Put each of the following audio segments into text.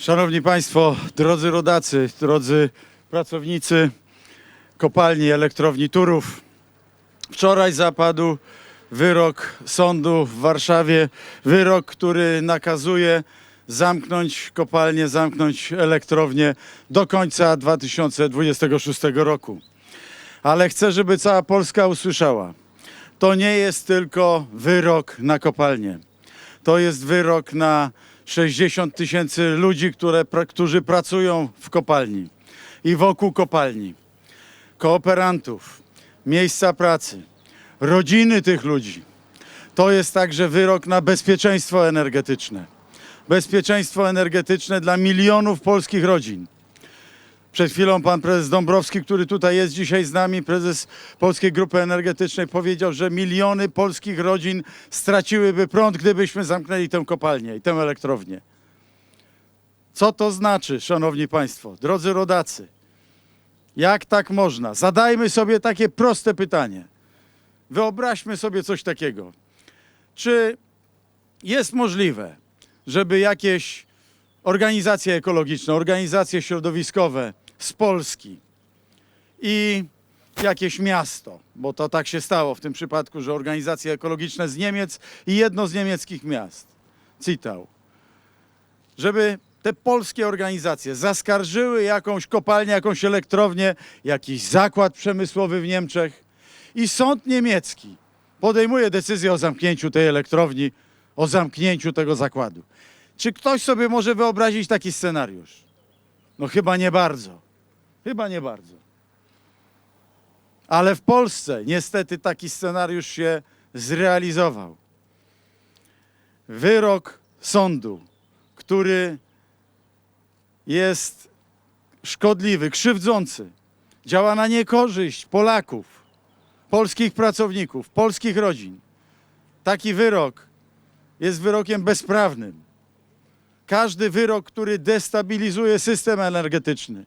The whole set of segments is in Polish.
Szanowni Państwo, drodzy rodacy, drodzy pracownicy kopalni elektrowni Turów. Wczoraj zapadł wyrok sądu w Warszawie, wyrok, który nakazuje zamknąć kopalnię, zamknąć elektrownię do końca 2026 roku. Ale chcę, żeby cała Polska usłyszała. To nie jest tylko wyrok na kopalnię. To jest wyrok na 60 tysięcy ludzi, które, którzy pracują w kopalni i wokół kopalni, kooperantów, miejsca pracy, rodziny tych ludzi. To jest także wyrok na bezpieczeństwo energetyczne. Bezpieczeństwo energetyczne dla milionów polskich rodzin. Przed chwilą pan prezes Dąbrowski, który tutaj jest dzisiaj z nami, prezes Polskiej Grupy Energetycznej, powiedział, że miliony polskich rodzin straciłyby prąd, gdybyśmy zamknęli tę kopalnię i tę elektrownię. Co to znaczy, szanowni państwo, drodzy rodacy? Jak tak można? Zadajmy sobie takie proste pytanie. Wyobraźmy sobie coś takiego. Czy jest możliwe, żeby jakieś organizacje ekologiczne, organizacje środowiskowe z Polski i jakieś miasto, bo to tak się stało w tym przypadku, że organizacje ekologiczne z Niemiec i jedno z niemieckich miast, Citał, żeby te polskie organizacje zaskarżyły jakąś kopalnię, jakąś elektrownię, jakiś zakład przemysłowy w Niemczech i sąd niemiecki podejmuje decyzję o zamknięciu tej elektrowni, o zamknięciu tego zakładu. Czy ktoś sobie może wyobrazić taki scenariusz? No chyba nie bardzo. Chyba nie bardzo. Ale w Polsce niestety taki scenariusz się zrealizował. Wyrok sądu, który jest szkodliwy, krzywdzący, działa na niekorzyść Polaków, polskich pracowników, polskich rodzin. Taki wyrok jest wyrokiem bezprawnym. Każdy wyrok, który destabilizuje system energetyczny,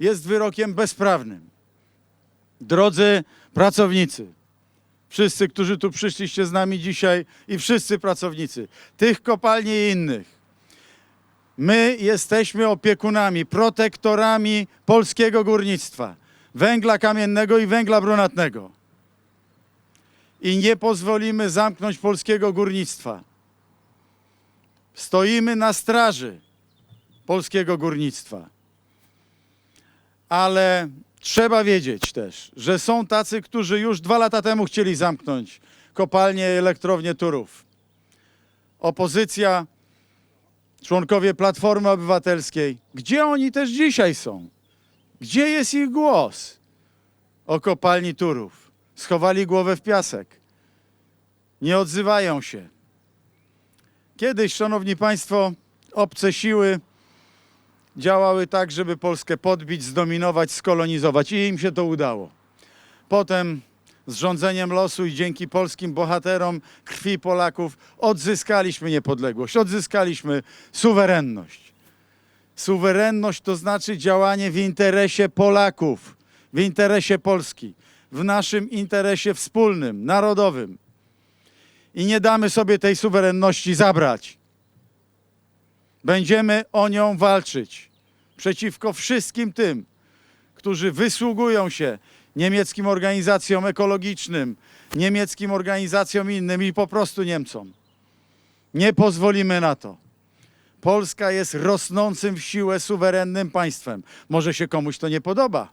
jest wyrokiem bezprawnym. Drodzy pracownicy, wszyscy, którzy tu przyszliście z nami dzisiaj i wszyscy pracownicy tych kopalni i innych, my jesteśmy opiekunami, protektorami polskiego górnictwa, węgla kamiennego i węgla brunatnego. I nie pozwolimy zamknąć polskiego górnictwa. Stoimy na straży polskiego górnictwa. Ale trzeba wiedzieć też, że są tacy, którzy już dwa lata temu chcieli zamknąć kopalnię i elektrownię Turów. Opozycja, członkowie Platformy Obywatelskiej. Gdzie oni też dzisiaj są? Gdzie jest ich głos o kopalni Turów? Schowali głowę w piasek. Nie odzywają się. Kiedyś, szanowni państwo, obce siły działały tak, żeby Polskę podbić, zdominować, skolonizować i im się to udało. Potem z rządzeniem losu i dzięki polskim bohaterom krwi Polaków odzyskaliśmy niepodległość, odzyskaliśmy suwerenność. Suwerenność to znaczy działanie w interesie Polaków, w interesie Polski, w naszym interesie wspólnym, narodowym i nie damy sobie tej suwerenności zabrać. Będziemy o nią walczyć przeciwko wszystkim tym, którzy wysługują się niemieckim organizacjom ekologicznym, niemieckim organizacjom innym i po prostu Niemcom. Nie pozwolimy na to. Polska jest rosnącym w siłę suwerennym państwem. Może się komuś to nie podoba.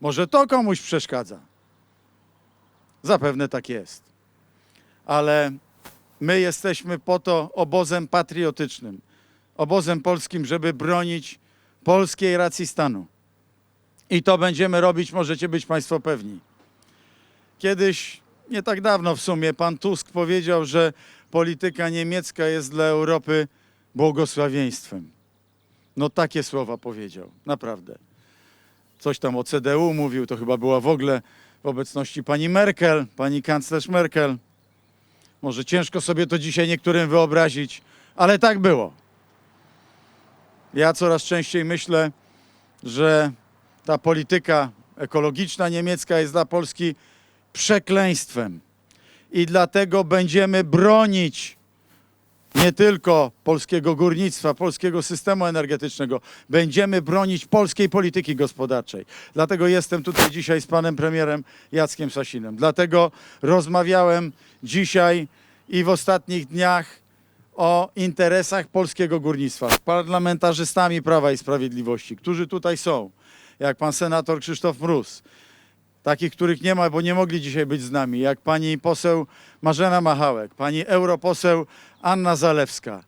Może to komuś przeszkadza. Zapewne tak jest ale my jesteśmy po to obozem patriotycznym, obozem polskim, żeby bronić polskiej racji stanu. I to będziemy robić, możecie być Państwo pewni. Kiedyś, nie tak dawno w sumie, pan Tusk powiedział, że polityka niemiecka jest dla Europy błogosławieństwem. No takie słowa powiedział, naprawdę. Coś tam o CDU mówił, to chyba była w ogóle w obecności pani Merkel, pani kanclerz Merkel. Może ciężko sobie to dzisiaj niektórym wyobrazić, ale tak było. Ja coraz częściej myślę, że ta polityka ekologiczna niemiecka jest dla Polski przekleństwem. I dlatego będziemy bronić nie tylko polskiego górnictwa, polskiego systemu energetycznego. Będziemy bronić polskiej polityki gospodarczej. Dlatego jestem tutaj dzisiaj z panem premierem Jackiem Sasinem. Dlatego rozmawiałem dzisiaj i w ostatnich dniach o interesach polskiego górnictwa z parlamentarzystami Prawa i Sprawiedliwości, którzy tutaj są, jak pan senator Krzysztof Mróz, takich, których nie ma, bo nie mogli dzisiaj być z nami, jak pani poseł Marzena Machałek, pani europoseł Anna Zalewska.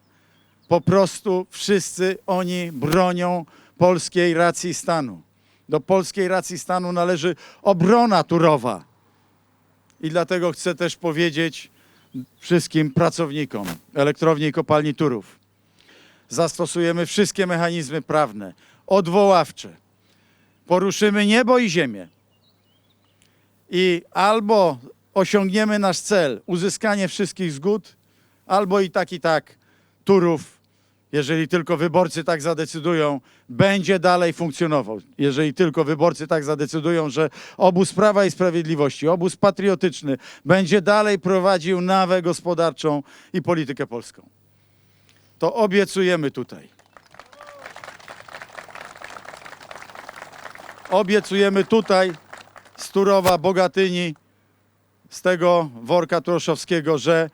Po prostu wszyscy oni bronią polskiej racji stanu. Do polskiej racji stanu należy obrona turowa. I dlatego chcę też powiedzieć wszystkim pracownikom elektrowni i kopalni Turów. Zastosujemy wszystkie mechanizmy prawne, odwoławcze. Poruszymy niebo i ziemię. I albo osiągniemy nasz cel, uzyskanie wszystkich zgód, albo i tak, i tak Turów, jeżeli tylko wyborcy tak zadecydują, będzie dalej funkcjonował. Jeżeli tylko wyborcy tak zadecydują, że obóz Prawa i Sprawiedliwości, obóz patriotyczny będzie dalej prowadził nawę gospodarczą i politykę polską. To obiecujemy tutaj. Obiecujemy tutaj z Turowa, Bogatyni, z tego worka Troszowskiego, że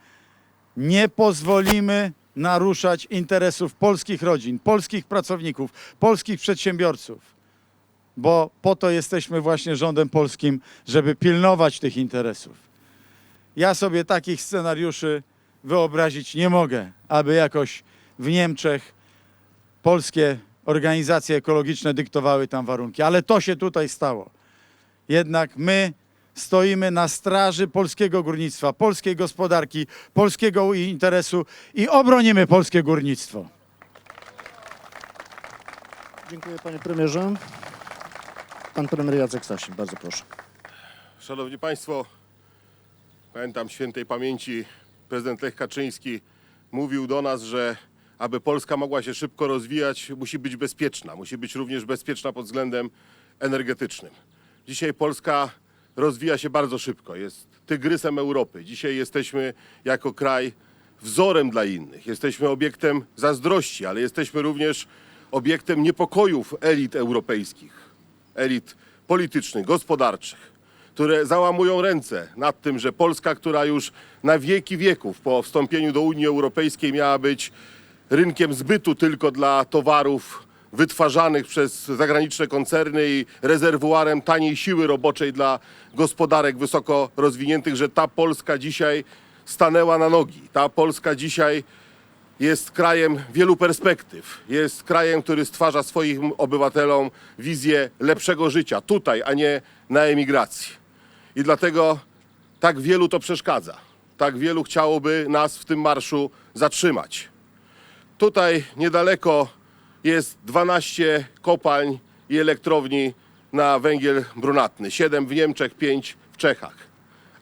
nie pozwolimy naruszać interesów polskich rodzin, polskich pracowników, polskich przedsiębiorców, bo po to jesteśmy właśnie rządem polskim, żeby pilnować tych interesów. Ja sobie takich scenariuszy wyobrazić nie mogę, aby jakoś w Niemczech polskie organizacje ekologiczne dyktowały tam warunki, ale to się tutaj stało. Jednak my stoimy na straży polskiego górnictwa, polskiej gospodarki, polskiego interesu i obronimy polskie górnictwo. Dziękuję panie premierze. Pan premier Jacek Sasin, bardzo proszę. Szanowni Państwo, pamiętam świętej pamięci prezydent Lech Kaczyński mówił do nas, że aby Polska mogła się szybko rozwijać, musi być bezpieczna. Musi być również bezpieczna pod względem energetycznym. Dzisiaj Polska rozwija się bardzo szybko. Jest tygrysem Europy. Dzisiaj jesteśmy jako kraj wzorem dla innych. Jesteśmy obiektem zazdrości, ale jesteśmy również obiektem niepokojów elit europejskich, elit politycznych, gospodarczych które załamują ręce nad tym, że Polska, która już na wieki wieków po wstąpieniu do Unii Europejskiej miała być rynkiem zbytu tylko dla towarów wytwarzanych przez zagraniczne koncerny i rezerwuarem taniej siły roboczej dla gospodarek wysoko rozwiniętych, że ta Polska dzisiaj stanęła na nogi. Ta Polska dzisiaj jest krajem wielu perspektyw. Jest krajem, który stwarza swoim obywatelom wizję lepszego życia tutaj, a nie na emigracji. I dlatego tak wielu to przeszkadza. Tak wielu chciałoby nas w tym marszu zatrzymać. Tutaj niedaleko jest 12 kopalń i elektrowni na węgiel brunatny. 7 w Niemczech, 5 w Czechach.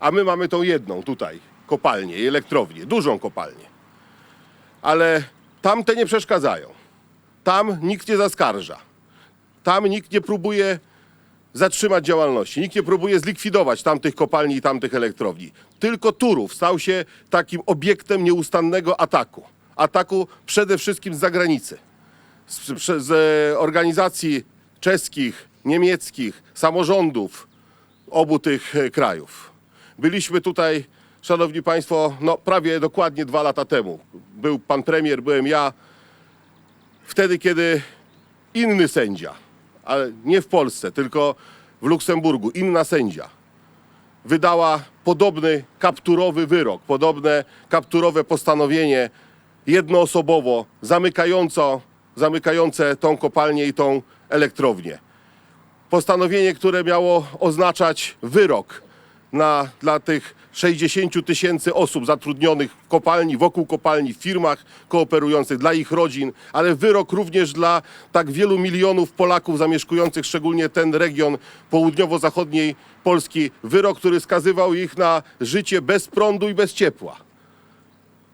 A my mamy tą jedną tutaj kopalnię i elektrownię, dużą kopalnię ale tamte nie przeszkadzają. Tam nikt nie zaskarża. Tam nikt nie próbuje zatrzymać działalności. Nikt nie próbuje zlikwidować tamtych kopalni i tamtych elektrowni. Tylko Turów stał się takim obiektem nieustannego ataku. Ataku przede wszystkim z zagranicy. Z, z, z e, organizacji czeskich, niemieckich, samorządów obu tych e, krajów. Byliśmy tutaj, szanowni państwo, no prawie dokładnie dwa lata temu. Był pan premier, byłem ja. Wtedy, kiedy inny sędzia, ale nie w Polsce, tylko w Luksemburgu, inna sędzia wydała podobny kapturowy wyrok, podobne kapturowe postanowienie jednoosobowo zamykająco, zamykające tą kopalnię i tą elektrownię postanowienie, które miało oznaczać wyrok na, dla tych 60 tysięcy osób zatrudnionych w kopalni, wokół kopalni, w firmach kooperujących, dla ich rodzin, ale wyrok również dla tak wielu milionów Polaków zamieszkujących szczególnie ten region południowo-zachodniej Polski. Wyrok, który skazywał ich na życie bez prądu i bez ciepła.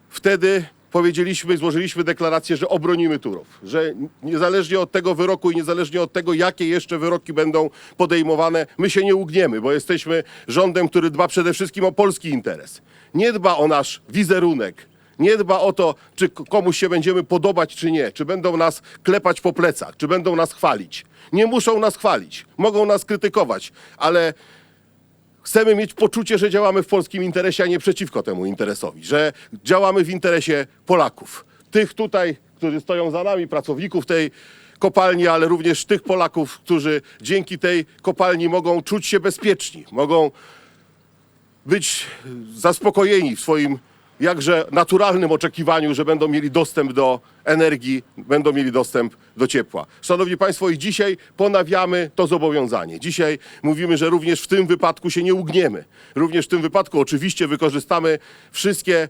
Wtedy powiedzieliśmy, złożyliśmy deklarację, że obronimy Turów, że niezależnie od tego wyroku i niezależnie od tego, jakie jeszcze wyroki będą podejmowane, my się nie ugniemy, bo jesteśmy rządem, który dba przede wszystkim o polski interes. Nie dba o nasz wizerunek Nie dba o to, czy komuś się będziemy podobać, czy nie, czy będą nas klepać po plecach, czy będą nas chwalić. Nie muszą nas chwalić, mogą nas krytykować, ale chcemy mieć poczucie, że działamy w polskim interesie, a nie przeciwko temu interesowi, że działamy w interesie Polaków. Tych tutaj, którzy stoją za nami, pracowników tej kopalni, ale również tych Polaków, którzy dzięki tej kopalni mogą czuć się bezpieczni, mogą być zaspokojeni w swoim jakże naturalnym oczekiwaniu, że będą mieli dostęp do energii, będą mieli dostęp do ciepła. Szanowni Państwo, i dzisiaj ponawiamy to zobowiązanie. Dzisiaj mówimy, że również w tym wypadku się nie ugniemy. Również w tym wypadku oczywiście wykorzystamy wszystkie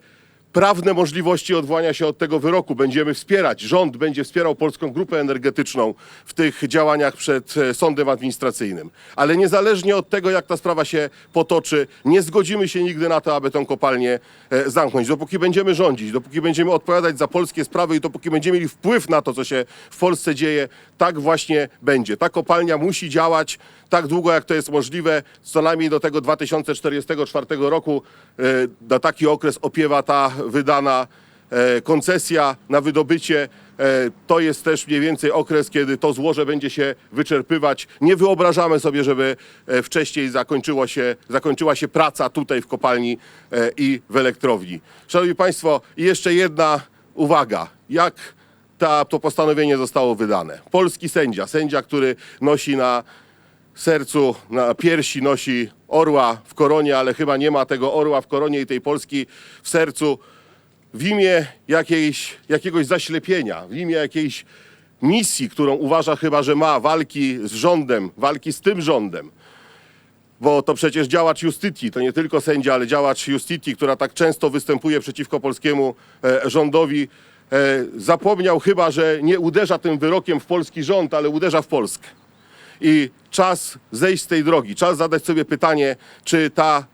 prawne możliwości odwołania się od tego wyroku. Będziemy wspierać, rząd będzie wspierał Polską Grupę Energetyczną w tych działaniach przed e, sądem administracyjnym. Ale niezależnie od tego, jak ta sprawa się potoczy, nie zgodzimy się nigdy na to, aby tę kopalnię e, zamknąć. Dopóki będziemy rządzić, dopóki będziemy odpowiadać za polskie sprawy i dopóki będziemy mieli wpływ na to, co się w Polsce dzieje, tak właśnie będzie. Ta kopalnia musi działać tak długo, jak to jest możliwe, co najmniej do tego 2044 roku. E, Na taki okres opiewa ta wydana e, koncesja na wydobycie. E, To jest też mniej więcej okres, kiedy to złoże będzie się wyczerpywać. Nie wyobrażamy sobie, żeby e, wcześniej zakończyło się, zakończyła się praca tutaj w kopalni i w elektrowni. Szanowni Państwo, jeszcze jedna uwaga. Jak ta, to postanowienie zostało wydane? Polski sędzia, sędzia, który nosi na sercu, na piersi nosi orła w koronie, ale chyba nie ma tego orła w koronie i tej Polski w sercu w imię jakiejś, jakiegoś zaślepienia, w imię jakiejś misji, którą uważa chyba, że ma walki z rządem, walki z tym rządem. Bo to przecież działacz Justitii, to nie tylko sędzia, ale działacz Justitii, która tak często występuje przeciwko polskiemu e, rządowi, e, zapomniał chyba, że nie uderza tym wyrokiem w polski rząd, ale uderza w Polskę. I czas zejść z tej drogi, czas zadać sobie pytanie, czy ta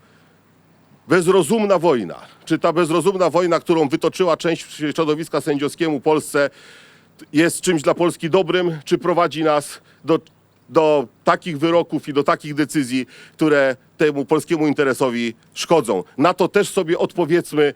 bezrozumna wojna, czy ta bezrozumna wojna, którą wytoczyła część środowiska sędziowskiemu Polsce, jest czymś dla Polski dobrym, czy prowadzi nas do, do takich wyroków i do takich decyzji, które temu polskiemu interesowi szkodzą. Na to też sobie odpowiedzmy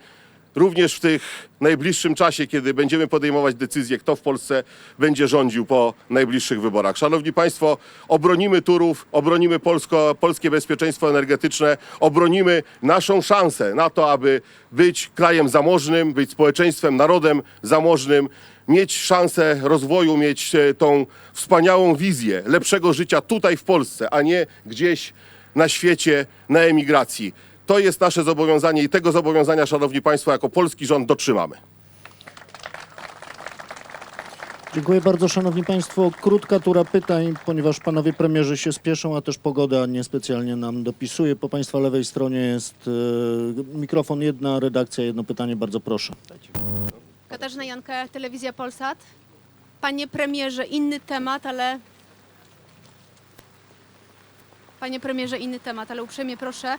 również w tych najbliższym czasie, kiedy będziemy podejmować decyzje, kto w Polsce będzie rządził po najbliższych wyborach. Szanowni Państwo, obronimy Turów, obronimy Polsko, polskie bezpieczeństwo energetyczne, obronimy naszą szansę na to, aby być krajem zamożnym, być społeczeństwem, narodem zamożnym, mieć szansę rozwoju, mieć e, tą wspaniałą wizję lepszego życia tutaj w Polsce, a nie gdzieś na świecie, na emigracji. To jest nasze zobowiązanie i tego zobowiązania, Szanowni Państwo, jako polski rząd dotrzymamy. Dziękuję bardzo, Szanowni Państwo. Krótka tura pytań, ponieważ Panowie Premierzy się spieszą, a też pogoda niespecjalnie nam dopisuje. Po Państwa lewej stronie jest e, mikrofon, jedna redakcja, jedno pytanie, bardzo proszę. Katarzyna Janka, Telewizja Polsat. Panie premierze, inny temat, ale. Panie premierze, inny temat, ale uprzejmie proszę.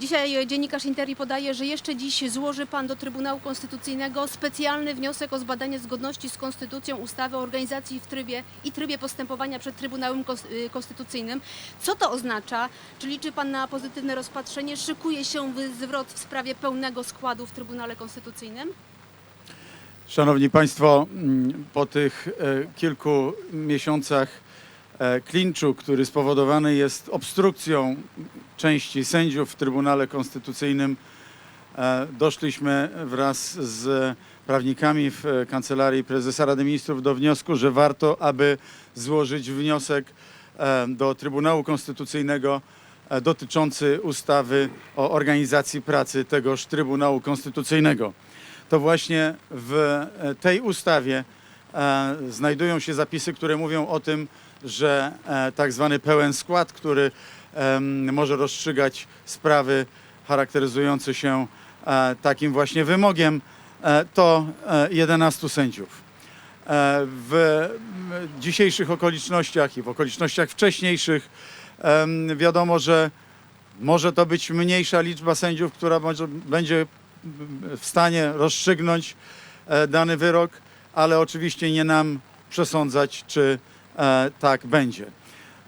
Dzisiaj dziennikarz Interi podaje, że jeszcze dziś złoży pan do Trybunału Konstytucyjnego specjalny wniosek o zbadanie zgodności z konstytucją ustawy o organizacji w trybie i trybie postępowania przed Trybunałem y, Konstytucyjnym. Co to oznacza? Czy liczy pan na pozytywne rozpatrzenie? Szykuje się zwrot w sprawie pełnego składu w Trybunale Konstytucyjnym? Szanowni Państwo, mm, po tych e, kilku miesiącach e, klinczu, który spowodowany jest obstrukcją części sędziów w Trybunale Konstytucyjnym, e, doszliśmy wraz z prawnikami w e, Kancelarii Prezesa Rady Ministrów do wniosku, że warto, aby złożyć wniosek e, do Trybunału Konstytucyjnego e, dotyczący ustawy o organizacji pracy tegoż Trybunału Konstytucyjnego. To właśnie w e, tej ustawie e, znajdują się zapisy, które mówią o tym, że e, tak zwany pełen skład, który może rozstrzygać sprawy charakteryzujące się e, takim właśnie wymogiem, e, to e, 11 sędziów. W dzisiejszych okolicznościach i w okolicznościach wcześniejszych wiadomo, że może to być mniejsza liczba sędziów, która będzie w stanie rozstrzygnąć dany wyrok, ale oczywiście nie nam przesądzać, czy tak będzie.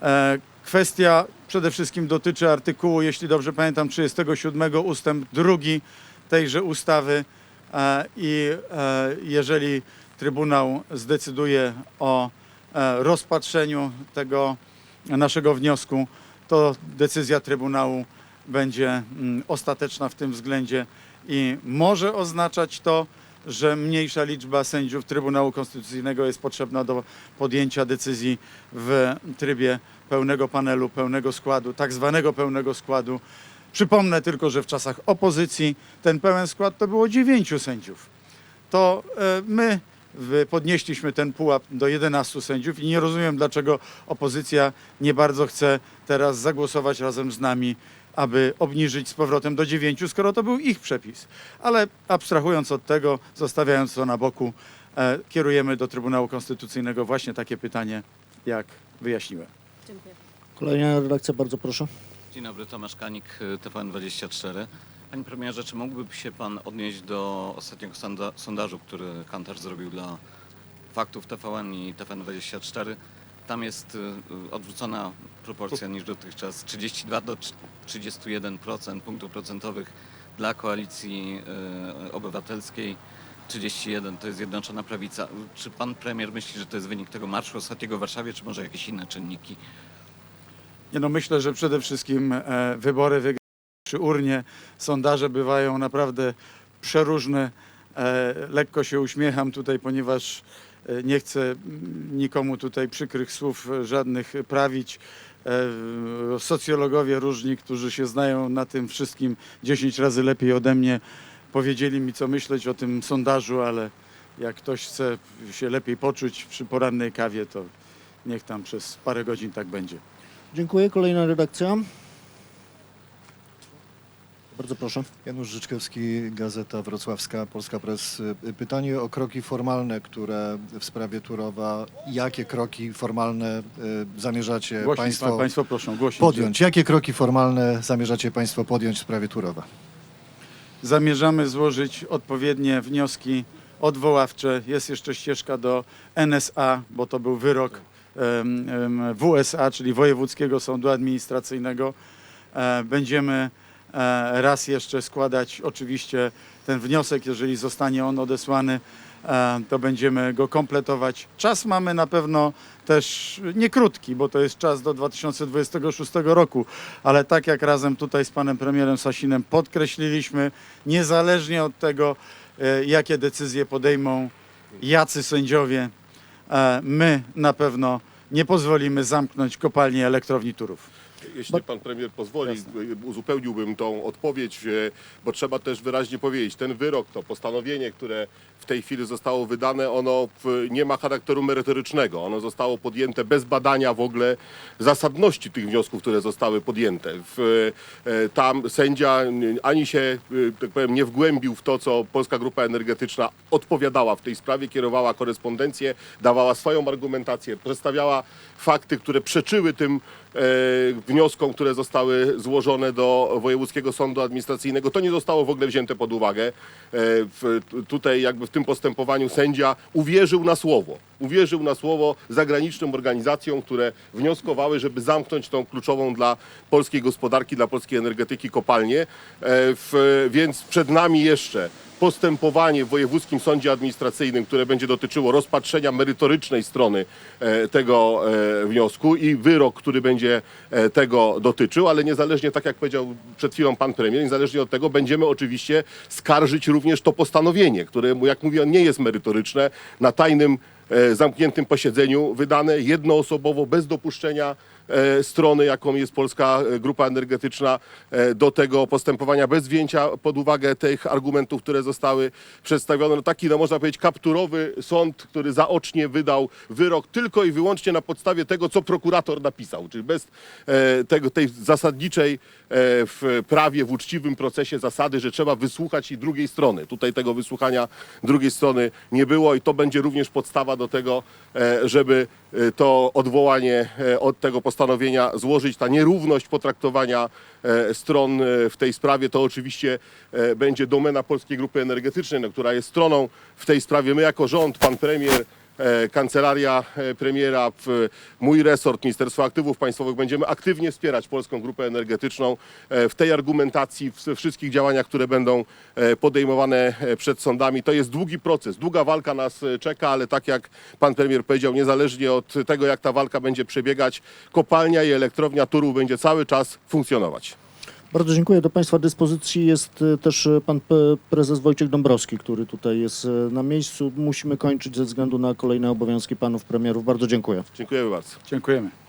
E, Kwestia przede wszystkim dotyczy artykułu, jeśli dobrze pamiętam, 37 ustęp 2 tejże ustawy, e, i e, jeżeli Trybunał zdecyduje o e, rozpatrzeniu tego naszego wniosku, to decyzja Trybunału będzie mm, ostateczna w tym względzie i może oznaczać to, że mniejsza liczba sędziów Trybunału Konstytucyjnego jest potrzebna do podjęcia decyzji w trybie pełnego panelu, pełnego składu, tak zwanego pełnego składu. Przypomnę tylko, że w czasach opozycji ten pełen skład to było dziewięciu sędziów. To e, my podnieśliśmy ten pułap do 11 sędziów i nie rozumiem, dlaczego opozycja nie bardzo chce teraz zagłosować razem z nami, aby obniżyć z powrotem do 9, skoro to był ich przepis. Ale abstrahując od tego, zostawiając to na boku, e, kierujemy do Trybunału Konstytucyjnego właśnie takie pytanie, jak wyjaśniłem. Dziękuję. Kolejna redakcja, bardzo proszę. Dzień dobry, Tomasz Kanik, TVN24. Panie premierze, czy mógłby się pan odnieść do ostatniego sonda sondażu, który Kantar zrobił dla faktów TVN i TVN24? Tam jest y, odwrócona proporcja niż dotychczas. 32 do 31% punktów procentowych dla koalicji y, obywatelskiej. 31 to jest Zjednoczona Prawica. Czy pan premier myśli, że to jest wynik tego marszu ostatniego w Warszawie, czy może jakieś inne czynniki? Nie no, myślę, że przede wszystkim e, wybory wygrane przy urnie, sondaże bywają naprawdę przeróżne. E, lekko się uśmiecham tutaj, ponieważ e, nie chcę mm, nikomu tutaj przykrych słów e, żadnych prawić. E, socjologowie różni, którzy się znają na tym wszystkim 10 razy lepiej ode mnie, powiedzieli mi, co myśleć o tym sondażu, ale jak ktoś chce się lepiej poczuć przy porannej kawie, to niech tam przez parę godzin tak będzie. Dziękuję. Kolejna redakcja. Bardzo proszę. Janusz Życzkowski, Gazeta Wrocławska, Polska Press. Pytanie o kroki formalne, które w sprawie Turowa, jakie kroki formalne y, zamierzacie Głośniej, Państwo pa- państwo głośniej. podjąć? Jakie kroki formalne zamierzacie Państwo podjąć w sprawie Turowa? Zamierzamy złożyć odpowiednie wnioski odwoławcze. Jest jeszcze ścieżka do NSA, bo to był wyrok em, em, WSA, czyli Wojewódzkiego Sądu Administracyjnego. E, Będziemy e, raz jeszcze składać oczywiście ten wniosek, jeżeli zostanie on odesłany, e, to będziemy go kompletować. Czas mamy na pewno też nie krótki, bo to jest czas do 2026 roku, ale tak jak razem tutaj z panem premierem Sasinem podkreśliliśmy, niezależnie od tego, e, jakie decyzje podejmą jacy sędziowie, e, my na pewno nie pozwolimy zamknąć kopalni elektrowni Turów. Jeśli pan premier pozwoli, y, uzupełniłbym tą odpowiedź, e, bo trzeba też wyraźnie powiedzieć, ten wyrok, to postanowienie, które w tej chwili zostało wydane, ono nie ma charakteru merytorycznego. Ono zostało podjęte bez badania w ogóle zasadności tych wniosków, które zostały podjęte. Tam sędzia ani się, y, tak powiem, nie wgłębił w to, co Polska Grupa Energetyczna odpowiadała w tej sprawie, kierowała korespondencję, dawała swoją argumentację, przedstawiała fakty, które przeczyły tym wnioskom, które zostały złożone do Wojewódzkiego Sądu Administracyjnego. To nie zostało w ogóle wzięte pod uwagę. E, tutaj jakby w tym postępowaniu sędzia uwierzył na słowo. Uwierzył na słowo zagranicznym organizacjom, które wnioskowały, żeby zamknąć tą kluczową dla polskiej gospodarki, dla polskiej energetyki kopalnię. E, w, więc przed nami jeszcze postępowanie w Wojewódzkim Sądzie Administracyjnym, które będzie dotyczyło rozpatrzenia merytorycznej strony e, tego e, wniosku i wyrok, który będzie tego dotyczył, ale niezależnie, tak jak powiedział przed chwilą pan premier, niezależnie od tego będziemy oczywiście skarżyć również to postanowienie, które, jak mówię, nie jest merytoryczne, na tajnym zamkniętym posiedzeniu wydane jednoosobowo, bez dopuszczenia e, strony, jaką jest Polska e, Grupa Energetyczna, e, do tego postępowania bez wzięcia pod uwagę tych argumentów, które zostały przedstawione. No taki, no można powiedzieć, kapturowy sąd, który zaocznie wydał wyrok tylko i wyłącznie na podstawie tego, co prokurator napisał, czyli bez e, tego, tej zasadniczej e, w prawie, w uczciwym procesie zasady, że trzeba wysłuchać i drugiej strony. Tutaj tego wysłuchania drugiej strony nie było i to będzie również podstawa do tego, e, żeby e, to odwołanie e, od tego postanowienia złożyć. Ta nierówność potraktowania e, stron w tej sprawie to oczywiście będzie domena Polskiej Grupy Energetycznej, no, która jest stroną w tej sprawie. My jako rząd, pan premier kancelaria e, premiera, w mój resort, Ministerstwo Aktywów Państwowych będziemy aktywnie wspierać Polską Grupę Energetyczną e, w tej argumentacji, w wszystkich działaniach, które będą e, podejmowane e, przed sądami. To jest długi proces, długa walka nas e, czeka, ale tak jak pan premier powiedział, niezależnie od tego, jak ta walka będzie przebiegać, kopalnia i elektrownia Turów będzie cały czas funkcjonować. Bardzo dziękuję. Do Państwa dyspozycji jest e, też e, pan prezes Wojciech Dąbrowski, który tutaj jest e, na miejscu. Musimy kończyć ze względu na kolejne obowiązki panów premierów. Bardzo dziękuję. Dziękujemy bardzo. Dziękujemy.